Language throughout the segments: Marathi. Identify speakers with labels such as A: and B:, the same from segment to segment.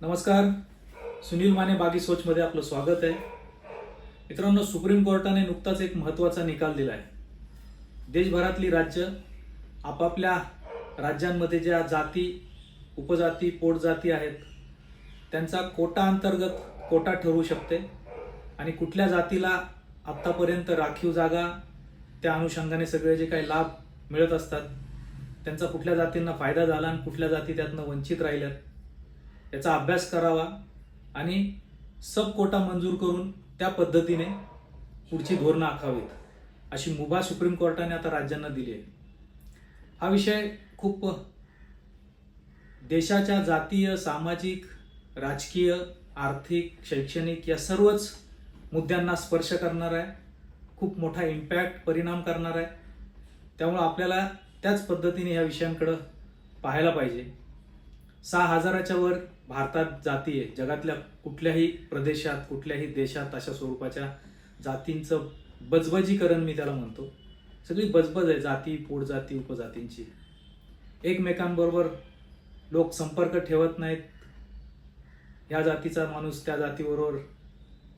A: नमस्कार. सुनील माने बागी सोचमध्ये आपलं स्वागत आहे. मित्रांनो सुप्रीम कोर्टाने नुकताच एक महत्त्वाचा निकाल दिला आहे देशभरातली राज्य आपापल्या राज्यांमध्ये ज्या जाती उपजाती पोटजाती आहेत त्यांचा कोटा अंतर्गत कोटा ठरवू शकते आणि कुठल्या जातीला आत्तापर्यंत राखीव जागा त्या अनुषंगाने सगळे जे काही लाभ मिळत असतात त्यांचा कुठल्या जातींना फायदा झाला आणि कुठल्या जाती त्यातनं वंचित राहिल्यात याचा अभ्यास करावा आणि सब कोटा मंजूर करून त्या पद्धतीने पुढची धोरणं आखावीत अशी मुभा सुप्रीम कोर्टाने आता राज्यांना दिली आहे. हा विषय खूप देशाच्या जातीय सामाजिक राजकीय आर्थिक शैक्षणिक या सर्वच मुद्द्यांना स्पर्श करणार आहे. खूप मोठा इम्पॅक्ट परिणाम करणार आहे. त्यामुळं आपल्याला त्याच पद्धतीने ह्या विषयांकडं पाहायला पाहिजे. सहा हजाराच्या वर भारतात जाती आहे. जगातल्या कुठल्याही प्रदेशात कुठल्याही देशात अशा स्वरूपाच्या जातींचं बजबजीकरण मी त्याला म्हणतो. सगळी बजबज आहे जाती पोटजाती उपजातींची. एकमेकांबरोबर लोक संपर्क ठेवत नाहीत. ह्या जातीचा माणूस त्या जातीबरोबर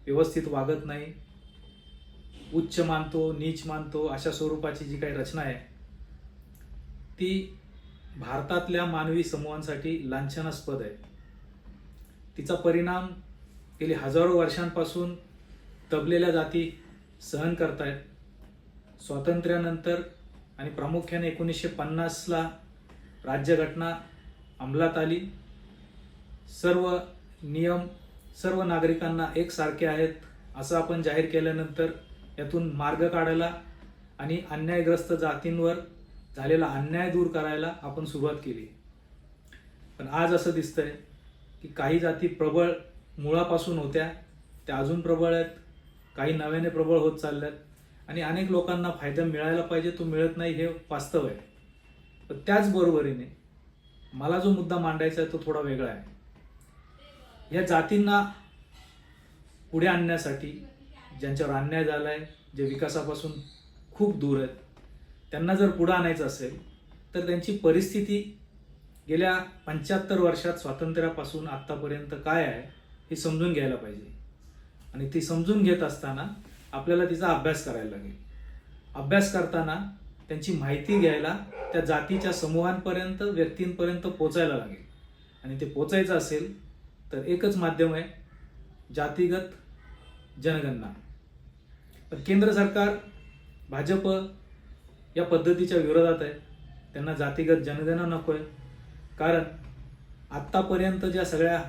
A: व्यवस्थित वागत नाही. उच्च मानतो नीच मानतो अशा स्वरूपाची जी काही रचना आहे ती भारतातल्या मानवी समूहांसाठी लांछनास्पद आहे. तिचा परिणाम गेली हजारो वर्षांपासून दबलेल्या जाती सहन करतायत. स्वातंत्र्यानंतर आणि प्रामुख्याने एकोणीसशे पन्नासला राज्यघटना अंमलात आली. सर्व नियम सर्व नागरिकांना एकसारखे आहेत असं आपण जाहीर केल्यानंतर यातून मार्ग काढायला आणि अन्यायग्रस्त जातींवर झालेला अन्याय दूर करायला आपण सुरुवात केली. पण आज असं दिसतंय की काही जाती प्रबळ मुळापासून होत्या त्या अजून प्रबळ आहेत काही नव्याने प्रबळ होत चालल्यात आणि अनेक लोकांना फायदा मिळायला पाहिजे तो मिळत नाही हे वास्तव आहे. पण त्याचबरोबरीने मला जो मुद्दा मांडायचा आहे तो थोडा वेगळा आहे. या जातींना पुढे आणण्यासाठी ज्यांच्यावर अन्याय झाला आहे जे विकासापासून खूप दूर आहेत त्यांना जर पुढं आणायचं असेल तर त्यांची परिस्थिती गेल्या पंच्याहत्तर वर्षात स्वातंत्र्यापासून आत्तापर्यंत काय आहे हे समजून घ्यायला पाहिजे. आणि ती समजून घेत असताना आपल्याला तिचा अभ्यास करायला लागेल. अभ्यास करताना त्यांची माहिती घ्यायला त्या जातीच्या समूहांपर्यंत व्यक्तींपर्यंत पोचायला लागेल. आणि ते पोचायचं असेल तर एकच माध्यम आहे जातीगत जनगणना. पण केंद्र सरकार भाजप या पद्धतीच्या विरोधात आहे. त्यांना जातीगत जनगणना नको आहे. कारण आत्तापर्यंत ज्या सगळ्या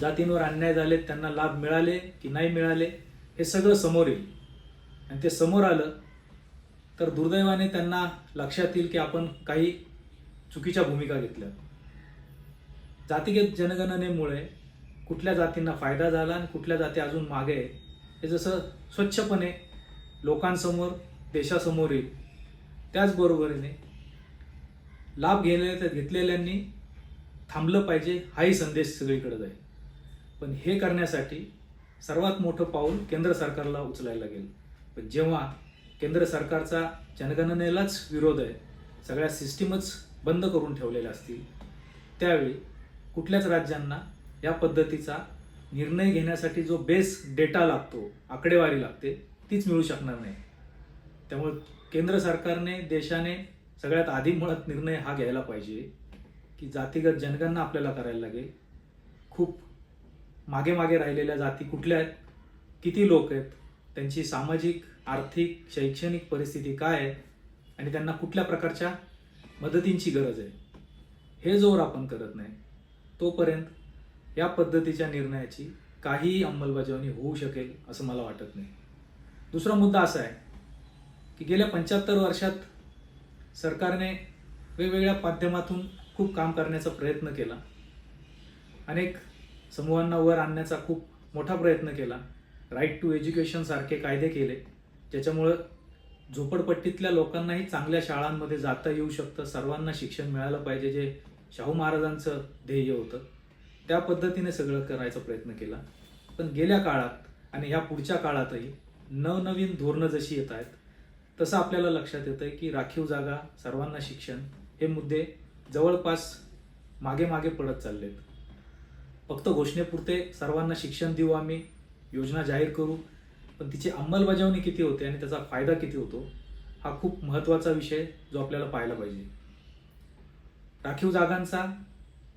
A: जातींवर अन्याय झाले त्यांना लाभ मिळाले की नाही मिळाले हे सगळं समोर येईल. आणि ते समोर आलं तर दुर्दैवाने त्यांना लक्षात येईल की आपण काही चुकीच्या भूमिका घेतल्या. जातीगत जनगणनेमुळे कुठल्या जातींना फायदा झाला आणि कुठल्या जाती अजून मागे आहे हे जसं स्वच्छपणे लोकांसमोर देशासमोर येईल. त्याचबरोबरीने लाभ घेतले घेतलेल्यांनी थांबलं पाहिजे हाही संदेश सगळीकडे जाईल. पण हे करण्यासाठी सर्वात मोठं पाऊल केंद्र सरकारला उचलायला लागेल. पण जेव्हा केंद्र सरकारचा जनगणनेलाच विरोध आहे सगळ्या सिस्टीमच बंद करून ठेवलेल्या असतील त्यावेळी कुठल्याच राज्यांना या पद्धतीचा निर्णय घेण्यासाठी जो बेस डेटा लागतो आकडेवारी लागते तीच मिळू शकणार नाही. त्यामुळे केंद्र सरकारने देशाने सगळ्यात आधी मुळात निर्णय हा घ्यायला पाहिजे की जातीगत जनगणना आपल्याला करायला लागेल. खूप मागे मागे राहिलेल्या जाती कुठल्या आहेत? किती लोक आहेत? त्यांची सामाजिक आर्थिक शैक्षणिक परिस्थिती काय आहे? आणि त्यांना कुठल्या प्रकारच्या मदतींची गरज आहे? हे जोर आपण करत नाही. तोपर्यंत या पद्धतीच्या निर्णयाची काहीही अंमलबजावणी होऊ शकेल असं मला वाटत नाही. दुसरा मुद्दा असा आहे की गेल्या पंच्याहत्तर वर्षात सरकारने वेगवेगळ्या माध्यमातून खूप काम करण्याचा प्रयत्न केला. अनेक समूहांना वर आणण्याचा खूप मोठा प्रयत्न केला. राईट टू एज्युकेशन सारखे कायदे केले. ज्याच्यामुळं झोपडपट्टीतल्या लोकांनाही चांगल्या शाळांमध्ये जाता येऊ शकतं. सर्वांना शिक्षण मिळालं पाहिजे जे शाहू महाराजांचं ध्येय होतं. त्या पद्धतीने सगळं करायचा प्रयत्न केला. पण गेल्या काळात आणि ह्या पुढच्या काळातही नवनवीन धोरणं जशी येत आहेत तसं आपल्याला लक्षात येतं आहे की राखीव जागा सर्वांना शिक्षण हे मुद्दे जवळपास मागे मागे पडत चाललेत. फक्त घोषणेपुरते सर्वांना शिक्षण देऊ आम्ही योजना जाहीर करू पण तिची अंमलबजावणी किती होते आणि त्याचा फायदा किती होतो हा खूप महत्त्वाचा विषय जो आपल्याला पाहायला पाहिजे. राखीव जागांचा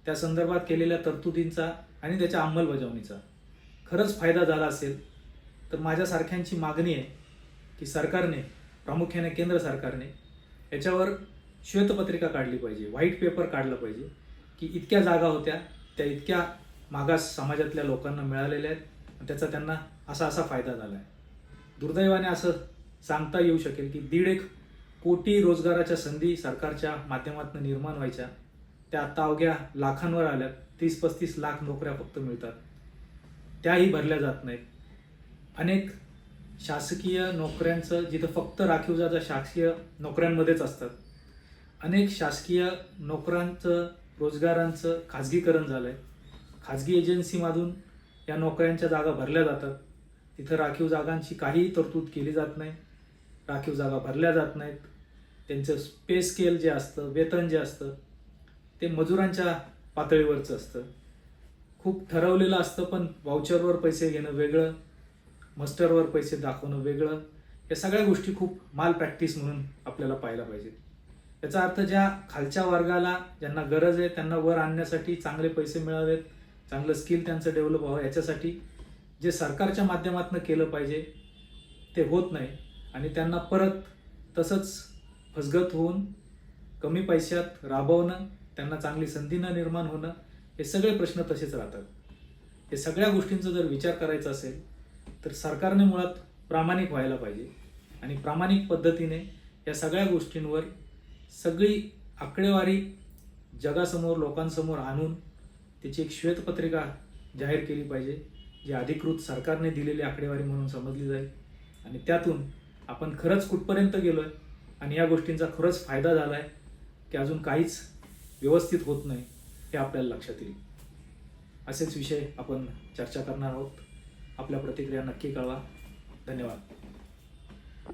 A: त्या संदर्भात केलेल्या तरतुदींचा आणि त्याच्या अंमलबजावणीचा. खरंच फायदा झाला असेल तर माझ्यासारख्यांची मागणी आहे की सरकारने प्रामुख्याने केंद्र सरकारने याच्यावर श्वेतपत्रिका काढली पाहिजे व्हाईट पेपर काढलं पाहिजे की इतक्या जागा होत्या त्या इतक्या मागास समाजातल्या लोकांना मिळालेल्या आहेत आणि त्याचा त्यांना असा असा फायदा झाला आहे. दुर्दैवाने असं सांगता येऊ शकेल की दीड एक कोटी रोजगाराच्या संधी सरकारच्या माध्यमातून निर्माण व्हायच्या. त्या आता अवघ्या लाखांवर आल्यात तीस पस्तीस लाख नोकऱ्या फक्त मिळतात. त्याही भरल्या जात नाहीत. अनेक शासकीय नोकऱ्यांचं जिथं फक्त राखीव जागा शासकीय नोकऱ्यांमध्येच असतात अनेक शासकीय नोकऱ्यांचं रोजगारांचं खाजगीकरण झालं आहे खाजगी एजन्सीमधून या नोकऱ्यांच्या जागा भरल्या जातात. तिथं राखीव जागांची काहीही तरतूद केली जात नाही. राखीव जागा भरल्या जात नाहीत. त्यांचं पे स्केल जे असतं वेतन जे असतं ते मजुरांच्या पातळीवरचं असतं. खूप ठरवलेलं असतं पण वाउचरवर पैसे घेणं वेगळं. मस्टरवर पैसे दाखवणं वेगळं या सगळ्या गोष्टी खूप माल प्रॅक्टिस म्हणून आपल्याला पाहायला पाहिजेत. याचा अर्थ ज्या खालच्या वर्गाला ज्यांना गरज आहे त्यांना वर आणण्यासाठी चांगले पैसे मिळावेत चांगलं स्किल त्यांचं डेव्हलप व्हावं याच्यासाठी जे सरकारच्या माध्यमातून केलं पाहिजे ते होत नाही. आणि त्यांना परत तसंच फसगत होऊन कमी पैशात राबवणं त्यांना चांगली संधी न निर्माण होणं हे सगळे प्रश्न तसेच राहतात. हे सगळ्या गोष्टींचा जर विचार करायचा असेल तर सरकारने मुळात प्रामाणिक व्हायला पाहिजे. आणि प्रामाणिक पद्धतीने या सगळ्या गोष्टींवर सगळी आकडेवारी जगासमोर लोकांसमोर आणून त्याची एक श्वेतपत्रिका जाहीर केली पाहिजे जी अधिकृत सरकारने दिलेली आकडेवारी म्हणून समजली जाईल. आणि त्यातून आपण खरंच कुठपर्यंत गेलो आहे आणि या गोष्टींचा खरंच फायदा झाला आहे की अजून काहीच व्यवस्थित होत नाही हे आपल्याला लक्षात येईल. असेच विषय आपण चर्चा करणार आहोत. आपल्या प्रतिक्रिया नक्की कळवा. धन्यवाद.